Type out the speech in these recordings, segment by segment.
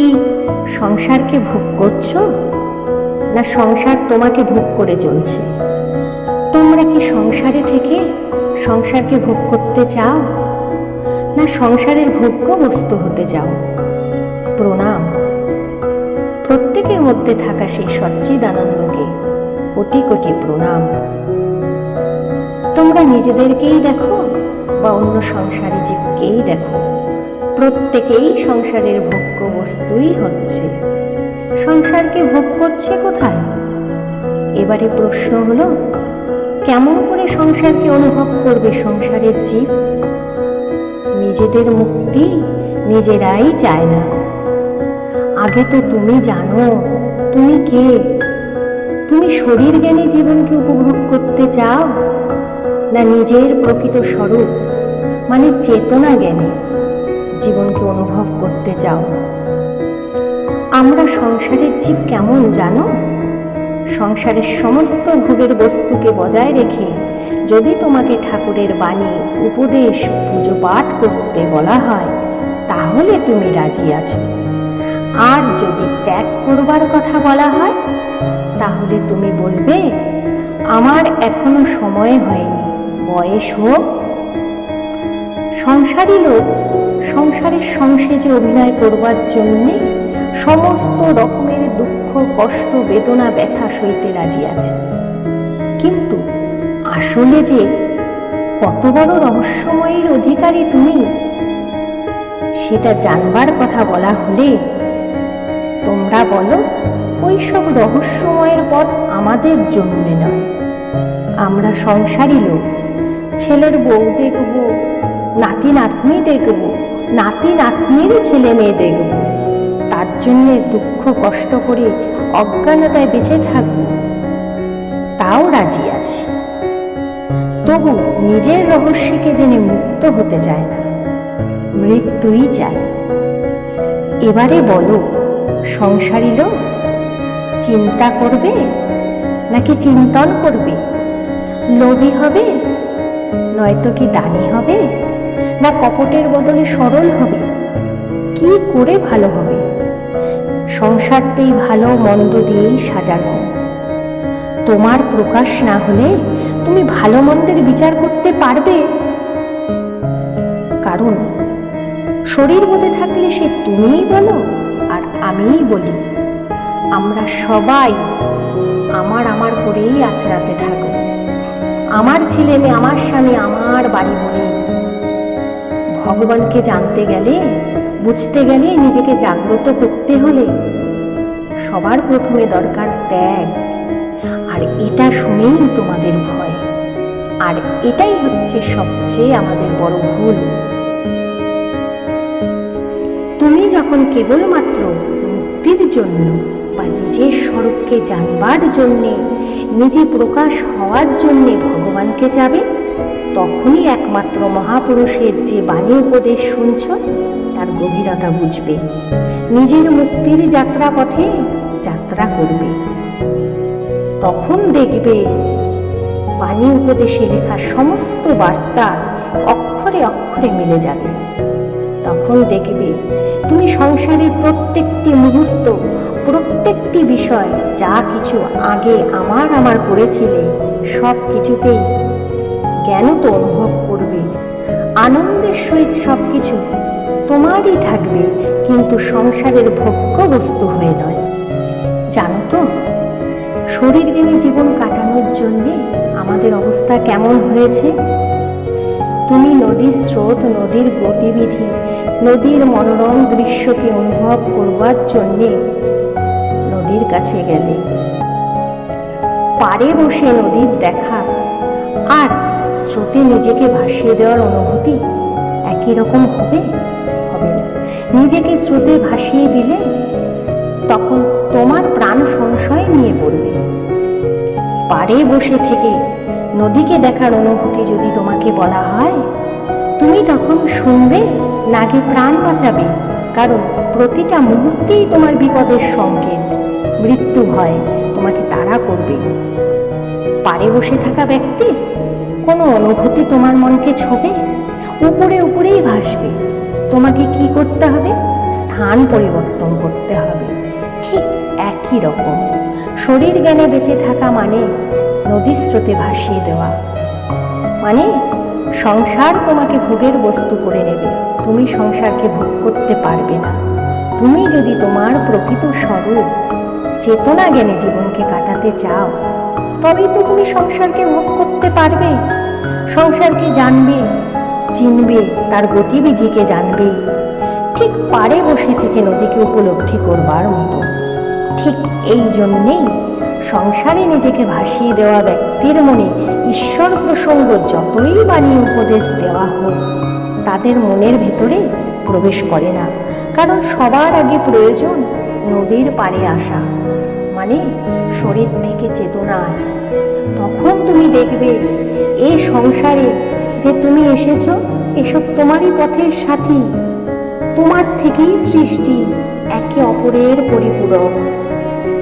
কি সংসারকে ভোগ করছ? না সংসার তোমাকে ভোগ করে চলছে তোমরা কি সংসারে থেকে সংসারকে ভোগ করতে চাও? না সংসারের ভোগ্য বস্তু হতে চাও? প্রণাম। প্রত্যেকের মধ্যে থাকা সেই সচ্চিদানন্দকে কোটি কোটি প্রণাম। তোমরা নিজেদেরকেই দেখো বা অন্য সংসারী জীবকেই দেখো। প্রত্যেকেই সংসারের ভোগ্য বস্তুই হচ্ছে। সংসারকে ভোগ করছে কোথায়? এবারে প্রশ্ন হলো, কেমন করে সংসারকে অনুভব করবে সংসারের জীব? নিজেদের মুক্তি নিজেরাই চায় না। আগে তো তুমি জানো, তুমি কে? তুমি শরীর জ্ঞানী জীবনকে উপভোগ করতে চাও? না নিজের প্রকৃত স্বরূপ মানে চেতনা জ্ঞানে? জীবনকে অনুভব করতে চাও। আমরা সংসারের জীব কেমন জানো? সংসারের সমস্ত ভোগের বস্তুকে বজায় রেখে যদি তোমাকে ঠাকুরের বাণী, উপদেশ, পুজো পাঠ করতে বলা হয়, তাহলে তুমি রাজি আছো। আর যদি ত্যাগ করবার কথা বলা হয়, তাহলে তুমি বলবে, আমার এখনও সময় হয়নি, বয়স হোক। সংসারী লোক সংসারের সংসেজে অভিনয় করবার জন্যে সমস্ত রকমের দুঃখ, কষ্ট, বেদনা, ব্যথা সইতে রাজি আছে কিন্তু আসলে যে কত বড় রহস্যময়ের অধিকারী তুমি, সেটা জানবার কথা বলা হলে তোমরা বলো ওই সব রহস্যময়ের পথ আমাদের জন্যে নয়। আমরা সংসারী লোক, ছেলের বউ দেখব নাতি নাতনি দেখব নাতি নাতনির ছেলে মেয়ে দেখব তার জন্যে দুঃখ কষ্ট করে অজ্ঞানতায় বেঁচে থাকব। তাও রাজি আছি। তবু নিজের রহস্যকে জেনে মুক্ত হতে চায় না। মৃত্যুই চায় এবারে বলো, সংসারী লোক চিন্তা করবে নাকি চিন্তন করবে? লোভী হবে নয়তো কি দানি হবে? না কপটের বদলে সরল হবে? কি করে ভালো হবে? সংসারটাই ভালো মন্দ দিয়েই সাজানো। তোমার প্রকাশ না হলে তুমি ভালো মন্দের বিচার করতে পারবে? কারণ, শরীর বোধে থাকলে সে তুমিই বলো, আর আমিই বলি। আমরা সবাই আমার আমার করেই আচরাতে থাকো। আমার ছেলে মেয়ে, আমার স্বামী, আমার বাড়ি বলেই ভগবানকে জানতে গেলে, বুঝতে গেলে নিজেকে জাগ্রত করতে হলে সবার প্রথমে দরকার ত্যাগ। আর এটা শুনেই তোমাদের ভয়। আর এটাই হচ্ছে সবচেয়ে আমাদের বড় ভুল। তুমি যখন কেবলমাত্র মুক্তির জন্য বা নিজের স্বরূপকে জানবার জন্যে, নিজে প্রকাশ হওয়ার জন্যে ভগবানকে যাবে তখনই একমাত্র মহাপুরুষের যে বাণী উপদেশ শুনছ, তার গভীরতা বুঝবে। নিজের মুক্তির যাত্রা পথে যাত্রা করবে। তখন দেখবে বাণী উপদেশে লেখা সমস্ত বার্তা অক্ষরে অক্ষরে মিলে যাবে। তখন দেখবে তুমি সংসারের প্রত্যেকটি মুহূর্ত, প্রত্যেকটি বিষয়, যা কিছু আগে আমার আমার করেছিলে সব কিছুতেই জ্ঞান তো অনুভব করবে? আনন্দের সহিত সব কিছু তোমারই থাকবে, কিন্তু সংসারের ভোগ্য বস্তু হয়ে নয়। জানো তো, শরীর জ্ঞানী জীবন কাটানোর জন্যে আমাদের অবস্থা কেমন হয়েছে? তুমি নদীর স্রোত, নদীর গতিবিধি, নদীর মনোরম দৃশ্যকে অনুভব করবার জন্যে নদীর কাছে গেলে। পারে বসে নদীর দেখা, আর স্রোতে নিজেকে ভাসিয়ে দেওয়ার অনুভূতি একই রকম হবে? হবে না। নিজেকে স্রোতে ভাসিয়ে দিলে তখন তোমার প্রাণ সংশয় নিয়ে পড়বে। পাড়ে বসে থেকে নদীকে দেখার অনুভূতি যদি তোমাকে বলা হয়, তুমি তখন শুনবে নাকি প্রাণ বাঁচাবে, কারণ প্রতিটা মুহূর্তেই তোমার বিপদের সংকেত, মৃত্যু ভয় তোমাকে তাড়া করবে। পাড়ে বসে থাকা ব্যক্তির কোনো অনুভূতি তোমার মনকে ছোবে? উপরে উপরেই ভাসবে। তোমাকে কি করতে হবে? স্থান পরিবর্তন করতে হবে। ঠিক একই রকম। শরীর জ্ঞানে বেঁচে থাকা মানে নদীর স্রোতে ভাসিয়ে দেওয়া। মানে সংসার তোমাকে ভোগের বস্তু করে নেবে। তুমি সংসারকে ভোগ করতে পারবে না। তুমি যদি তোমার প্রকৃত স্বরূপ চেতনা জ্ঞানে জীবনকে কাটাতে চাও, তবেই তো তুমি সংসারকে ভোগ করতে পারবে। সংসারকে জানবে? চিনবে, তার গতিবিধিকে জানবে? ঠিক পারে বসে থেকে নদীকে উপলব্ধি করবার মতো। ঠিক এই জন্যেই সংসারে নিজেকে ভাসিয়ে দেওয়া ব্যক্তির মনে ঈশ্বর প্রসঙ্গ যতই বাণী উপদেশ দেওয়া হোক, তাদের মনের ভেতরে প্রবেশ করে না। কারণ সবার আগে প্রয়োজন নদীর পাড়ে আসা। মানে শরীর থেকে চেতনায় তখন তুমি দেখবে এ সংসারে যে তুমি এসেছ, এসব তোমারই পথের সাথী। তোমার থেকেই সৃষ্টি একে অপরের পরিপূরক।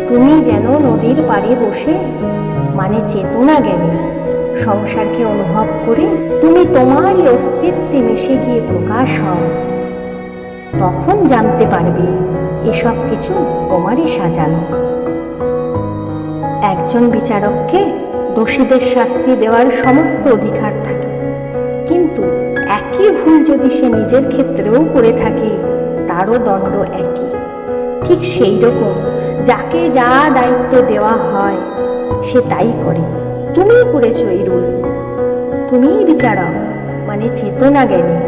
তুমি যেন নদীর পাড়ে বসে মানে চেতনা জ্ঞানে, সংসারকে অনুভব করে তুমি তোমারই অস্তিত্বে মিশে গিয়ে প্রকাশ হও। তখন জানতে পারবে এসব কিছু তোমারই সাজানো। একজন বিচারককে দোষীদের শাস্তি দেওয়ার সমস্ত অধিকার থাকে। কিন্তু একই ভুল যদি সে নিজের ক্ষেত্রেও করে থাকে, তারও দণ্ড একই। ঠিক সেই রকম যাকে যা দায়িত্ব দেওয়া হয়, সে তাই করে। তুমিই করেছ এই রুল। তুমিই বিচারক মানে চেতনা জ্ঞানী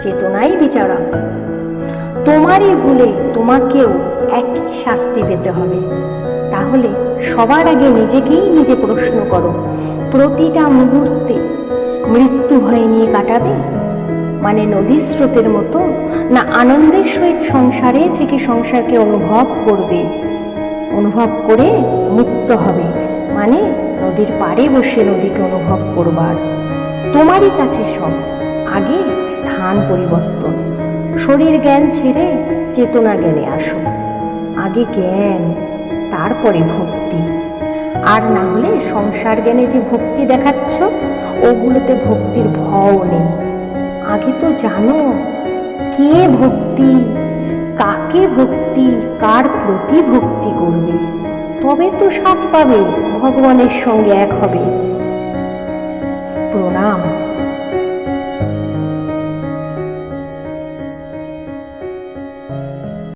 চেতনাই বিচারক। তোমারই ভুলে তোমাকেও একই শাস্তি পেতে হবে। তাহলে সবার আগে নিজেকেই নিজে প্রশ্ন করো, প্রতিটা মুহূর্তে মৃত্যু ভয় নিয়ে কাটাবে? মানে নদীর স্রোতের মতো না আনন্দের সহিত সংসারে থেকে সংসারকে অনুভব করবে? অনুভব করে মুক্ত হবে মানে নদীর পাড়ে বসে নদীকে অনুভব করবার। তোমারই কাছে সব, আগে স্থান পরিবর্তন। শরীর জ্ঞান ছেড়ে চেতনা জ্ঞানে আসো। আগে জ্ঞান তারপরে ভক্তি। আর না হলে সংসার জ্ঞানে যে ভক্তি দেখাচ্ছ, ওগুলোতে ভক্তির ভও নেই। আগে তো জানো, কে ভক্তি, কাকে ভক্তি, কার প্রতি ভক্তি করবে? তবে তো স্বাদ পাবে, ভগবানের সঙ্গে এক হবে। প্রণাম।